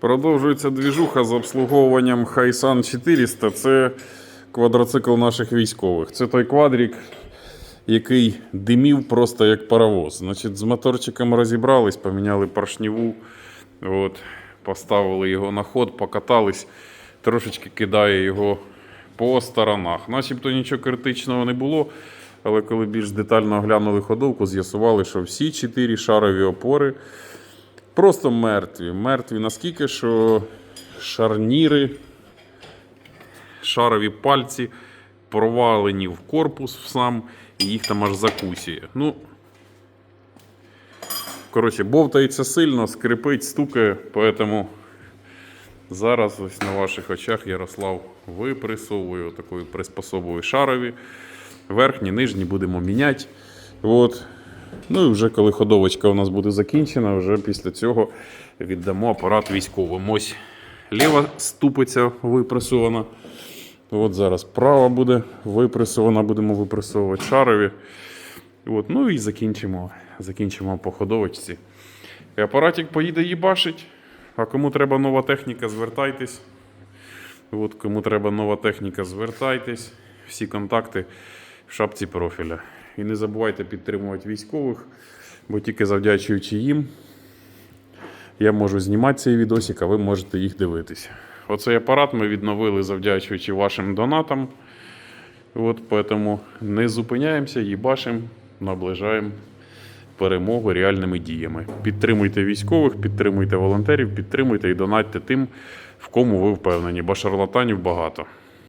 Продовжується двіжуха з обслуговуванням Хайсан 400. Це квадроцикл наших військових. Це той квадрік, який димів просто як паровоз. Значить, з моторчиком розібрались, поміняли поршневу, от, поставили його на ход, покатались, трошечки кидає його по сторонах. Начебто нічого критичного не було. Але коли більш детально оглянули ходовку, з'ясували, що всі чотири шарові опори просто мертві. Мертві наскільки, що шарніри, шарові пальці провалені в корпус сам, і їх там аж закусює. Ну, коротше, бовтається сильно, скрипить, стукає, поэтому зараз ось на ваших очах Ярослав випресовує такою приспособою шарові. Верхні, нижні будемо міняти. От. Ну і вже коли ходовочка у нас буде закінчена, вже після цього віддамо апарат військовим. Ось ліва ступиця випресована. От зараз права буде випресована, будемо випресовувати шарові. От, ну і закінчимо, закінчимо по ходовочці. І апаратик поїде їбашить. А кому треба нова техніка, звертайтесь. От, кому треба нова техніка, звертайтесь. Всі контакти в шапці профіля. І не забувайте підтримувати військових, бо тільки завдячуючи їм, я можу знімати цей відосик, а ви можете їх дивитися. Оцей апарат ми відновили завдячуючи вашим донатам. От, тому не зупиняємося, їбашимо, наближаємо перемогу реальними діями. Підтримуйте військових, підтримуйте волонтерів, підтримуйте і донатьте тим, в кому ви впевнені, бо шарлатанів багато.